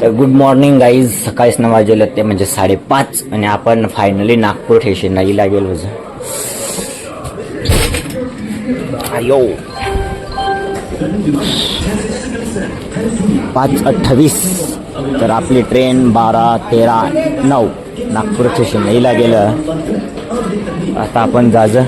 तर good morning guys सकाळीच नऊ वाजेलं ते म्हणजे साडेपाच आणि आपण फायनली नागपूर स्टेशनला इला लागेल होतो आयो. पाच अठ्ठावीस. तर आपली ट्रेन बारा तेरा नऊ. नागपूर स्टेशनला इला गेलं. आता आपण जायचं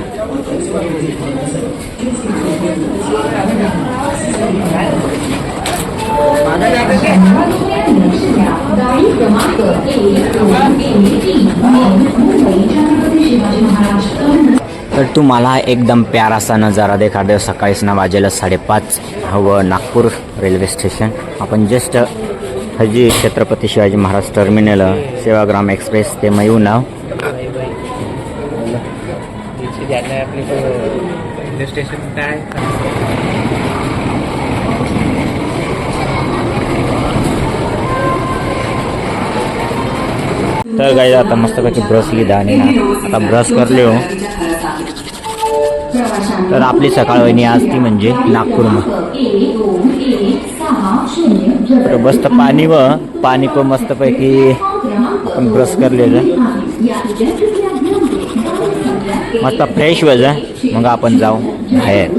तर तुम्हाला एकदम प्यारासा नजारा देखा दे सकाळीच ना वाजेला साडेपाच हवं नागपूर रेल्वे स्टेशन. आपण जस्ट हजी छत्रपती शिवाजी महाराज टर्मिनल सेवाग्राम एक्सप्रेस ते मयू नाव. स्टेशन काय? तर गाई आता मस्तपैकी ब्रश लिहिला आणि आता ब्रश करले हो. तर आपली सकाळ वहिनी आज ती म्हणजे नागपूरमध्ये तर मस्त पाणी व पाणी पण मस्तपैकी आपण ब्रश करलेलं. मस्त फ्रेश व्हायचं मग आपण जाऊ बाहेर.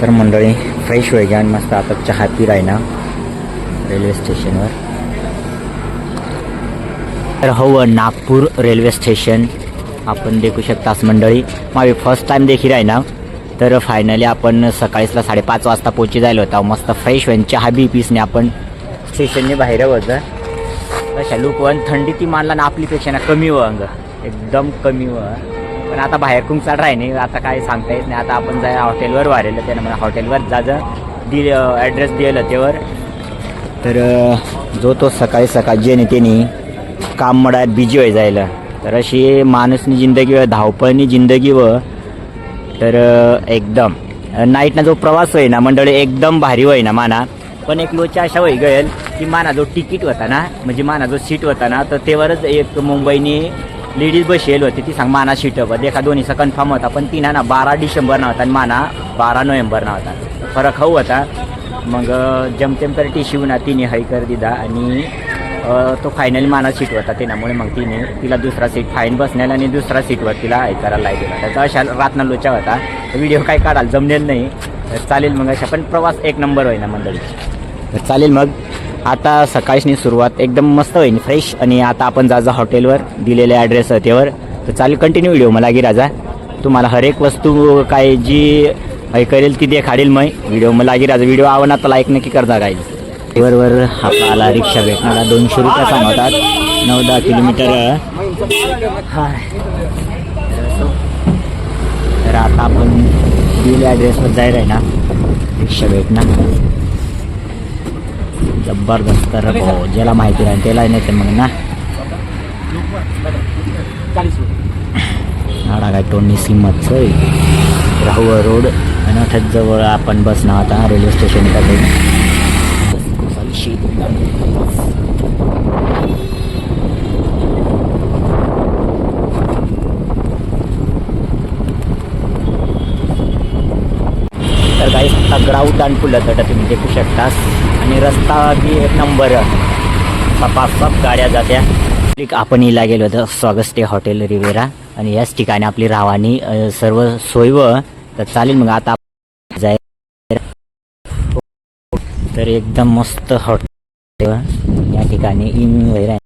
तर मंडळी फ्रेश व्हायचे आणि मस्त आता चहा पिराय ना. रेल्वे स्टेशनवर. तर हो नागपूर रेल्वे स्टेशन. आपण देखू शकतास मंडळी. माझी फर्स्ट टाइम देखील आहे ना? तर फायनली आपण सकाळीसला साडेपाच वाजता पोहोची जायला होता. मस्त फ्रेश होईन. चहा बी पीसने आपण स्टेशनने बाहेर होतं तशा लूक वन थंडी ती मानला ना आपलीपेक्षा ना कमी व अंग. एकदम कमी व. पण आता बाहेर खूप राही नाही. आता काय सांगता येत नाही. आता आपण जाय हॉटेलवर वारेलं. त्यानं मला हॉटेलवर जायचं दिल ॲड्रेस दिलं त्यावर तर जो तो सकाळी सकाळी जे त्यांनी काम मडात बिजी व्हाय जायला. तर अशी माणूसनी जिंदगी व धावपळनी जिंदगी व तर एकदम. नाईटना जो प्रवास होई ना मंडळी एकदम भारी होई ना माना. पण एक लोचा अशा होई गयल की माना जो तिकीट होता ना म्हणजे माना जो सीट होता ना तर तेवरच एक मुंबईनी लेडीज बसेल होती. ती सांग माना सीट हवं देखा दोन्हीचा कन्फर्म होता पण तिना ना बारा डिसेंबर ना होता आणि माना बारा नोव्हेंबर ना होता. फरक हवं होता. मग जमतेम तर टी शिवना तिने हाय कर दिदा आणि तो फायनली माना सीटवरता होता त्यामुळे मग तिने तिला दुसरा सीट फाईन बसण्याला आणि दुसरा सीटवर तिला हाय करायला दिला त्याचा अशा रातना लोचा होता. व्हिडिओ काय काढाल जमलेल नाही. तर चालेल मग अशा पण प्रवास एक नंबर होईना मंडळी. तर चालेल मग. आता सकाळची सुरुवात एकदम मस्त होईल फ्रेश आणि आता आपण जा हॉटेलवर दिलेल्या ॲड्रेस त्यावर तर चालेल कंटिन्यू व्हिडिओ मला गी राजा तुम्हाला हर एक वस्तू काय जी काही करेल ती देखाडेल मग. व्हिडिओ मला गी राजा व्हिडिओ आवडला तर लाईक नक्की करता राहील वर आला रिक्षा भेटणारा दोनशे रुपये सांगतात. नऊ दहा किलोमीटर. हाय. तर आता आपण दिल ॲड्रेसवर जायला आहे ना रिक्षा भेटणार. जबरदस्त तर भाऊ ज्याला माहिती राहील त्याला नाही तर मग ना. आडा काय टोनी सिमत राहुवा रोड आणि जवळ आपण बसणार आता रेल्वे स्टेशन तर काही आता ग्राउंड आणि फुलं तर तुम्ही देखू शकता आणि रस्ता बी एक नंबर पाच गाड्या जात्या. आपण इला गेलो होतो स्वागस्टे हॉटेल रिवेरा. आणि याच ठिकाणी आपली रावानी सर्व सोय व तर चालेल मग आता आपण जाय तर एकदम मस्त हॉटेल या ठिकाणी इन वगैरे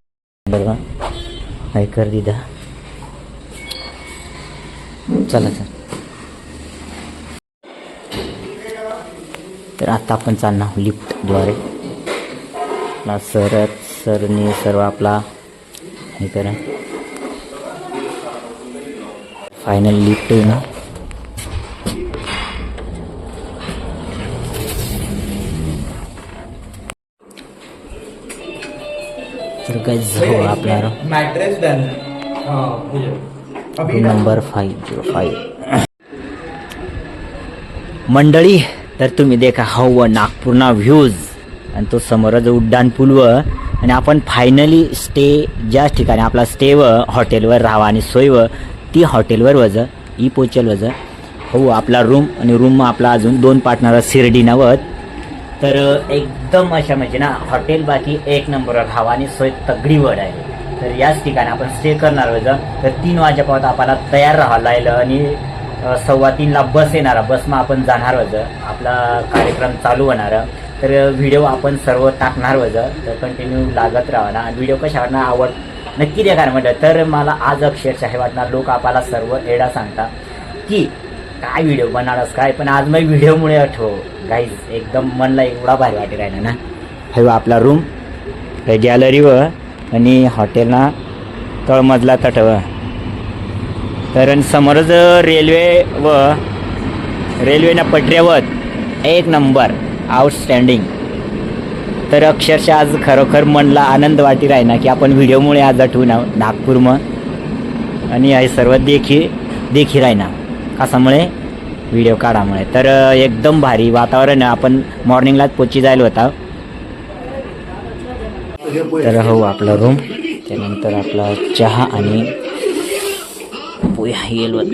बघा काय कर दिदा चला सर तर आता आपण चालणार लिफ्टद्वारे. आपला सरच सरने सर्व आपला हे करा. फायनल लिफ्ट ना? तर नंबर फाईव्ह झिरो फाईव्ह मंडळी तर तुम्ही देखा हव नागपूरना व्ह्यूज आणि तो समोरच उड्डाण पूल व आणि आपण फायनली स्टे ज्या ठिकाणी आपला स्टे व हॉटेलवर राहावा आणि सोय व ती हॉटेलवर वज ई पोचल वज. हो आपला रूम आणि रूम आपला अजून दोन पार्टनर शिर्डी नवत तर एकदम अशा म्हणजे ना हॉटेल बाकी एक नंबरवर हवाने सोय तगडी वड आहे. तर याच ठिकाणी आपण स्टे करणार होतं तर तीन वाजेपर्यंत आपल्याला तयार राहावं लागलं आणि सव्वा तीनला बस येणार बसमा आपण जाणार होतं आपला कार्यक्रम चालू होणार तर व्हिडिओ आपण सर्व टाकणार होतं तर कंटिन्यू लागत राहा ना व्हिडिओ कशा वाटणार आवड नक्की द्या काय म्हटलं तर मला आज अक्षरशः हे वाटणार लोक आपल्याला सर्व एडा सांगता की काय व्हिडिओ बनारस काय? पण आज मग व्हिडिओमुळे आठव. गाईज एकदम मनला एवढा भारी वाटे राहिला ना. हे आपला रूम हे गॅलरी व आणि हॉटेलना तळमजला तटव. तर समोरच रेल्वे व रेल्वेना पटऱ्यावर एक नंबर आउटस्टँडिंग तर अक्षरशः आज खरोखर मनला आनंद वाटी राहिना की आपण व्हिडिओमुळे आज आठवू ना नागपूर मग आणि हे सर्व देखी देखी राहिना कसामुळे व्हिडिओ काढामुळे. तर एकदम भारी वातावरण आपण मॉर्निंगलाच पोची जायला होता. तर हो आपला रूम त्यानंतर आपला चहा आणि पोया येल होत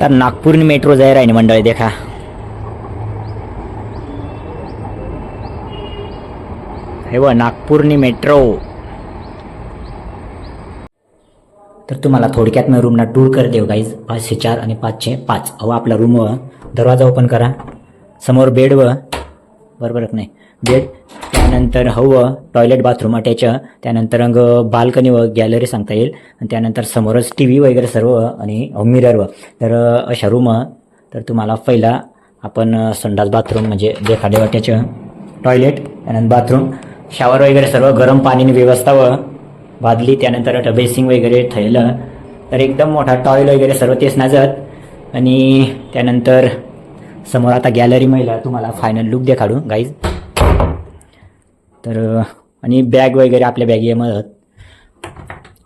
तर नागपूर मेट्रो जाय राहिले मंडळी देखा. हे व नागपूरनी मेट्रो तर तुम्हाला थोडक्यात मी रूमना टूर कर देऊ गाईज पाचशे चार आणि पाचशे पाच. अहो आपला रूम व दरवाजा ओपन करा. समोर बेड व बरोबर नाही? बेड त्यानंतर हवं टॉयलेट बाथरूम अटॅच त्यानंतर अंग बाल्कनी व गॅलरी सांगता येईल. आणि त्यानंतर समोरच टी व्ही वगैरे सर्व आणि मिरर व. तर अशा रूम तर तुम्हाला पहिला आपण संडास बाथरूम म्हणजे देखादेव अटॅच टॉयलेट त्यानंतर बाथरूम शावर वगैरे सर्व गरम पाण्याने व्यवस्था व बादली त्यानंतर बेसिंग वगैरे थैलं तर एकदम मोठा टॉयल वगैरे सर्व तेच नाजत. आणि त्यानंतर समोर आता गॅलरी महिला तुम्हाला फायनल लुक देखाडू गाईज तर आणि बॅग वगैरे आपल्या बॅगेमध्ये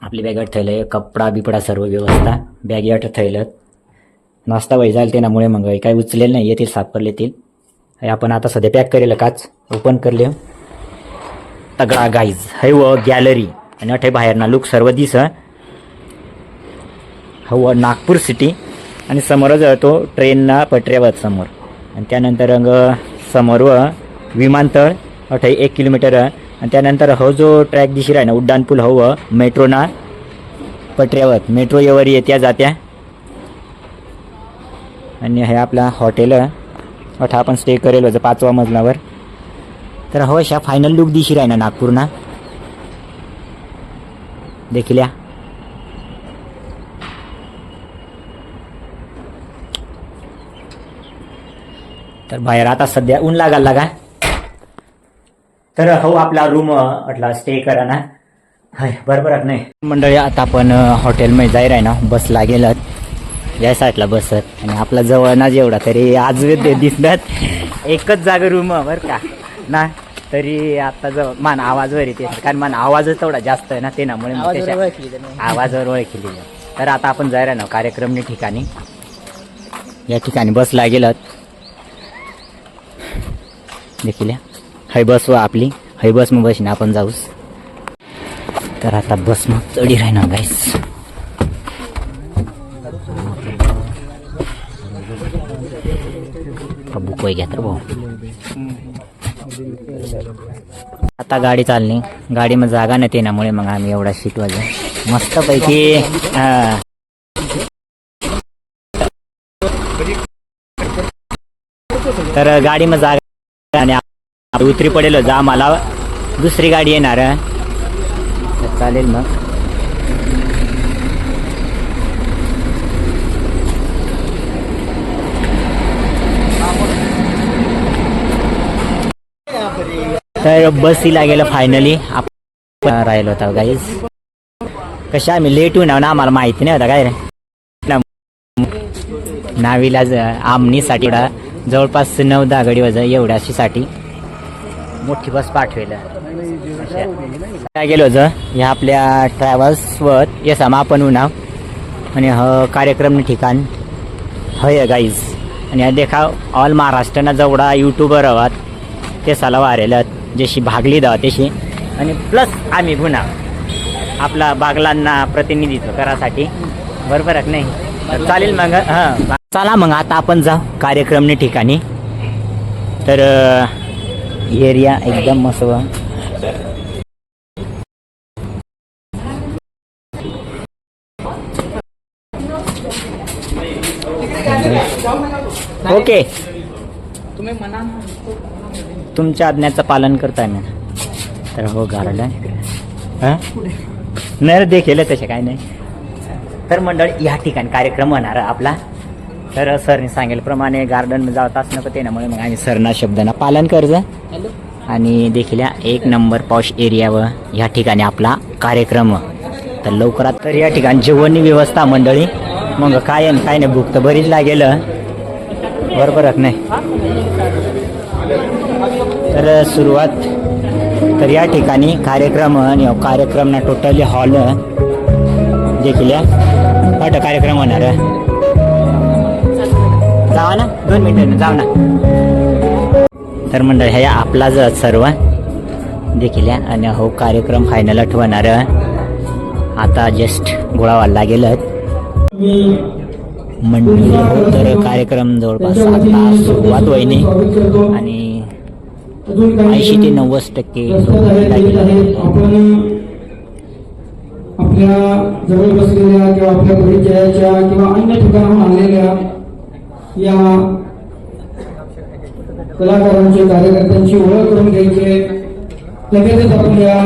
आपली बॅगेत थैलं कपडा बिपडा सर्व व्यवस्था. बॅगी बॅगेत थैलं नाश्ता वैजाल ते नामुळे मग काय उचलेलं नाही येतील सापडले येतील. आपण आता सध्या पॅक करेल काच. ओपन करले. तगडा गाईज है व गॅलरी आणि अठे बाहेरना लुक सर्व दिस हो. नागपूर सिटी. आणि समोरच तो ट्रेनना पटऱ्यावर समोर. आणि त्यानंतर समोर व विमानतळ अठे एक किलोमीटर आणि त्यानंतर हो जो ट्रॅक दिशी आहे ना उड्डाण पूल हो मेट्रोना पटऱ्यावर मेट्रो येवर येत्या जात्या. आणि हे आपला हॉटेल अठा आपण स्टे करेल होतं पाचवा मजलावर. तर हो अशा फायनल लुक दिशी आहे ना नागपूरना. देखील या. तर बाहेर आता सध्या ऊन लागायला लागा. तर हो आपला रूम म्हटला स्टे करा ना. हाय बरोबर नाही? मंडळी आता आपण हॉटेलमध्ये जाईल आहे ना बस लागेल. या साईडला बसत आणि आपला जवळ ना जेवढा तरी आज ते दिसतात. एकच जागा रूम बरं का. ना? तरी आता जवळ मान आवाजवर येते. कारण मान आवाजच तेवढा जास्त आहे ना ते नामुळे मग त्याच्या- आवाजावर ओळखली जाते. तर आता आपण जायला ना कार्यक्रमनी ठिकाणी. या ठिकाणी बस लागेलच देखील हय बस व आपली. हय बस मग बसने आपण जाऊस. तर आता बस मग चढी राहणार गाईस बुक वय घ्या तर भाऊ. आत्ता गाडी चालली. गाडी मग जागा नाही त्यामुळे मग आम्ही एवढा सीट वाजे मस्त पैकी हा. तर गाडी मग जागा आणि उतरी पडेल. जा मला. दुसरी गाडी येणार. चालेल मग. तर बस ही लागेल फायनली आपण राहिलो होता गाईज कशा आम्ही लेट होऊन ना आम्हाला माहिती नाही होता काय रे? नावीला आमनीसाठी एवढा जवळपास नऊ दहा गडी वजा एवढ्याशीसाठी मोठी बस पाठवेल. काय गेलो होतं. ह्या आपल्या ट्रॅव्हल्सवर येस समा आपण उन्हा आणि ह कार्यक्रम ठिकाण हय गाईज आणि हा देखा ऑल महाराष्ट्रानं जेवढा युट्यूबर आहात ते साला वारेल्यात जशी भागली दा तशी. आणि प्लस आम्ही गुन्हा आपला बागलांना प्रतिनिधित्व करासाठी. बरोबर आहे नाही? चालेल मग हां. चला मग आता आपण जाऊ कार्यक्रमने ठिकाणी. तर एरिया एकदम मस्त. ओके तुम्ही मना तुमच्या आज्ञाचं पालन करताय मी तर हो गार्डन हां? नाही रे, देखील तसे काय नाही. तर मंडळ या ठिकाणी कार्यक्रम होणार आपला. तर सरने सांगेलप्रमाणे गार्डन जात असणं ते त्यामुळे मग आम्ही सरना शब्दांना पालन करज आणि देखील या एक नंबर पॉश एरियावर ह्या ठिकाणी आपला कार्यक्रम. तर लवकरात तर या ठिकाणी जेवण व्यवस्था मंडळी. मग काय आहे काय नाही भूक तर बरीच लागेल. बरोबरच नाही? तर सुरुवात तर या ठिकाणी कार्यक्रम आणि कार्यक्रम ना टोटली हॉल देखील वाट कार्यक्रम होणार. जावा ना दोन मिनिटं जाऊ ना. तर मंडळ हे आपला सर्व देखील आणि हो कार्यक्रम फायनल ठेवणार. आता जस्ट गोळावाला लागेल. मंडळी हो, तर कार्यक्रम जवळपास आता सुरुवात होईने. आणि ऐंशी ते नव्वद टक्के आपण आपल्या जवळ बसलेल्या किंवा आपल्या परिचयाच्या किंवा अन्य ठिकाणाहून आलेल्या या कलाकारांची कार्यकर्त्यांची ओळख करून घ्यायची लगेचच आपल्या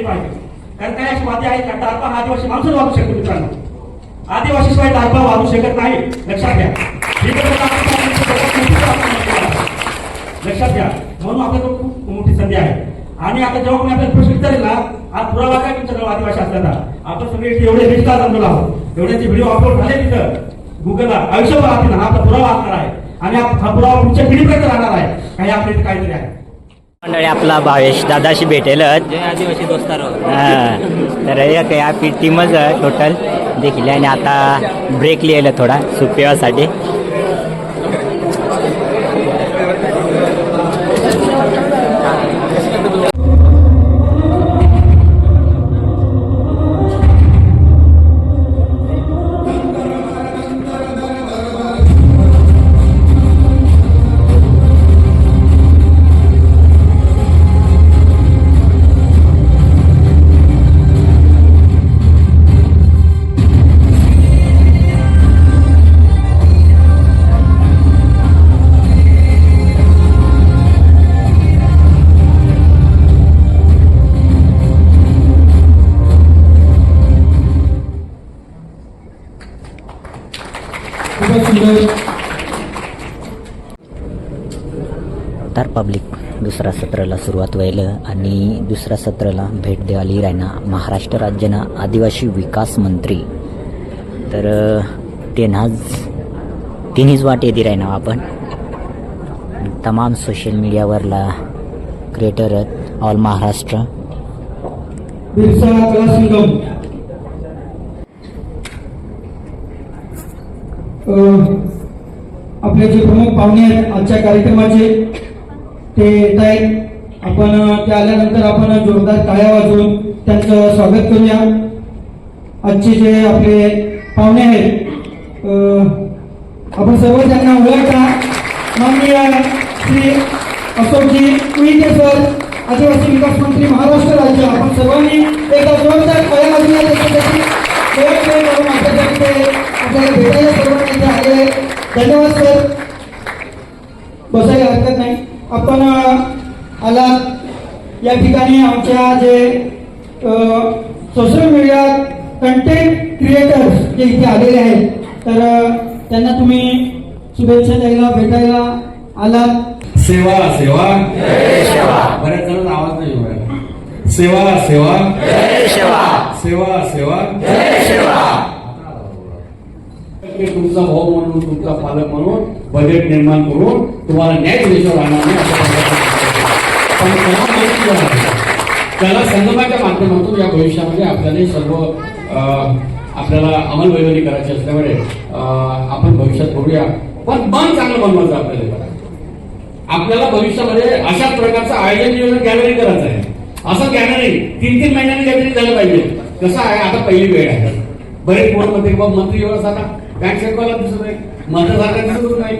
केली पाहिजे. कारण काय अशी वादी आहे का डारपा हा आदिवासी माणूसच वागू शकतो मित्रांनो. आदिवासी शिवाय डारपा वागू शकत नाही. लक्षात घ्या. लक्षात घ्या. म्हणून आपल्याकडे खूप मोठी संधी आहे. आणि आता जेव्हा कोणी आपल्याला प्रश्न विचारेल ना आज पुरावा काय तुमच्याकडे आदिवासी असल्याचा आपण सगळे इथे एवढे रिक्षा जमलेलो आहोत. एवढ्याचे व्हिडिओ अपलोड झाले तिथं. गुगलला आयुष्यभर राहतील हा आपला पुरावा असणार आहे. आणि हा पुरावा पुढच्या पिढीपर्यंत राहणार आहे. काही आपल्या इथे काहीतरी आहे. मंडळी आपला भावेश दादाशी भेटेलच. आदिवासी दोस्तारो. हा. तर एक या टीमच टोटल देखील आणि आता ब्रेक लिहिलं थोडा सुपेवासाठी पब्लिक दुसऱ्या सत्राला सुरुवात व्हायलं आणि दुसऱ्या सत्राला भेट द्यायला रायना महाराष्ट्र राज्यना आदिवासी विकास मंत्री. तर तेनाच तिन्हीच वाट येते राहिना आपण. तमाम सोशल मीडियावरला क्रिएटर आहेत ऑल महाराष्ट्र. आपले जे प्रमुख पाहुणे आहेत आजच्या कार्यक्रमाचे ते येत आहेत आपण ते आल्यानंतर आपण जोरदार टाळ्या वाजवून त्यांचं स्वागत करूया. आजचे जे आपले पाहुणे आहेत आपण सर्व त्यांना ओळखता. माननीय श्री अशोकजी उईके सर आदिवासी विकास मंत्री महाराष्ट्र राज्य. आपण सर्वांनी एकदा जोरदार टाळ्या वाजवूया. त्याच्यासाठी आपल्याला भेटायला सर्वांनी इथे आलेले धन्यवाद सर. आपण अं, आला या ठिकाणी आमच्या जे सोशल मीडिया कंटेंट क्रिएटर्स जे इथे आलेले आहेत तर त्यांना तुम्ही शुभेच्छा द्यायला भेटायला आलात. सेवा सेवा. बऱ्याच जण आवाज नाही राहिला. सेवा सेवा. सेवा. सेवा की तुमचा भाऊ म्हणून तुमचा पालक म्हणून बजेट निर्माण करून तुम्हाला न्याय देशावर राहणार नाही पण त्याला माहिती संगमाच्या माध्यमातून या भविष्यामध्ये आपल्याला सर्व अं, आपल्याला अंमलबजावणी करायची असल्यामुळे अं, आपण भविष्यात बघूया. पण मन चांगलं बनवायचं आपल्याला आपल्याला भविष्यामध्ये अशाच प्रकारचं आयोजन नियोजन गॅलरी करायचं आहे. असं गॅलरी तीन तीन महिन्यांनी गॅलरी झालं पाहिजे. कसं आहे आता पहिली वेळ आहे. बरेच कोण बाबा मंत्री एवढा साधा बँक दिसत नाही मंत्र्यासारखा दिसत नाही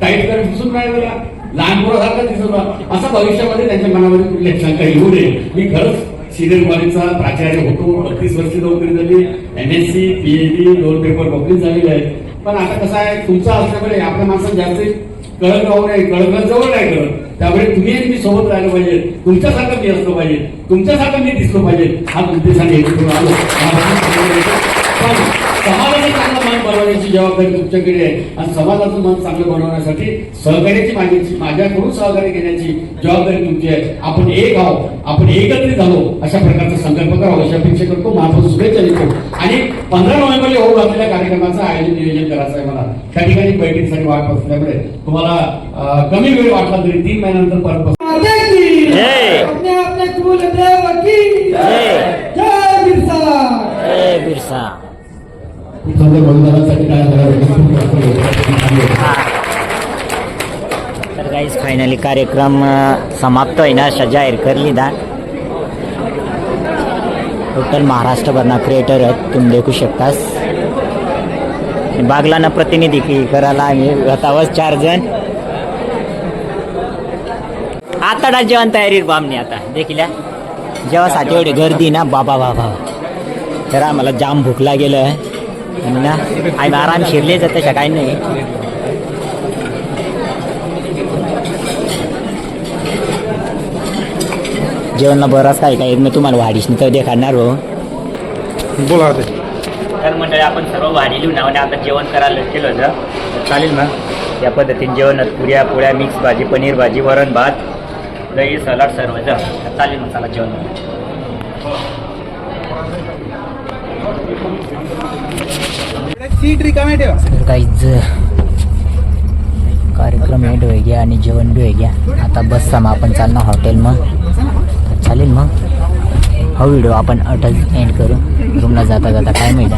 टाईट करत दिसून नाही त्याला लहान मुलासारखा दिसत होता असं भविष्यामध्ये त्यांच्या मनामध्ये कुठली शंका येऊ नये. मी खरंच सिनियर कॉलेजचा प्राचार्य होतो बत्तीस वर्ष नोकरी झाली M S C P A दोन पेपर कंप्लीट झालेले आहेत. पण आता कसं आहे तुमचं असल्यामुळे आपल्या माणसाला जास्त कळत राहू नये कळत जवळ नाही करत त्यामुळे तुम्ही मी सोबत राहिलं पाहिजे. तुमच्यासारखं मी असलं पाहिजे. तुमच्यासारखं मी दिसलो पाहिजे. हा उद्देशाने समाजाने चांगला बनवण्याची जबाबदारी तुमच्याकडे आहे. आणि समाजाचं मन चांगलं बनवण्यासाठी सहकार्याची मागण्याची माझ्याकडून सहकार्य घेण्याची जबाबदारी तुमची आहे. आपण एक आहोत. आपण एकत्रित झालो अशा प्रकारचा संकल्प करावा अशी अपेक्षा करतो. महाराज शुभेच्छा देतो. आणि पंधरा नोव्हेंबरला होऊ घातलेल्या कार्यक्रमाचं आयोजन नियोजन करायचं आहे मला. त्या ठिकाणी बैठकीसाठी वाट असल्यामुळे तुम्हाला कमी वेळ वाटला तरी तीन महिन्यानंतर परत. जय बिरसा! बलिदानासाठी काय तर गाईज फायनली कार्यक्रम समाप्त समाप्त होईना. अशा जाहीर करली दा टोटल महाराष्ट्रभरना क्रिएटर आहेत. तुम्ही देखू शकतास. बागलाना प्रतिनिधी की करायला आम्ही. होतावच चार जण. आता जेवण तयारी बामणी आता. देखील जेवासाठी एवढी गर्दी ना. बाबा बाबा. तर आम्हाला जाम भूक लागेल. ना आम्ही आराम शिरले जाते काही नाही जेवणला बरंच काय काय मी तुम्हाला वाढीशनी तर देखाणार हो बोला तर मंडळी आपण सर्व वाढी नावाने आता जेवण करायला केलं होतं. चालेल मग या पद्धतीने जेवण पुऱ्या पोळ्या मिक्स भाजी पनीर भाजी वरण भात दही सलाड सर्व चालेल मग चला जेवण. सीट रिकामे ठेवा. तर काहीच कार्यक्रम एंड होई गया आणि जेवण बी होई गया आता बस समापन चालणार हॉटेल मग. चालेल मग. हा व्हिडिओ आपण अटच एंड करू. रूमला जाता जाता काय माहिती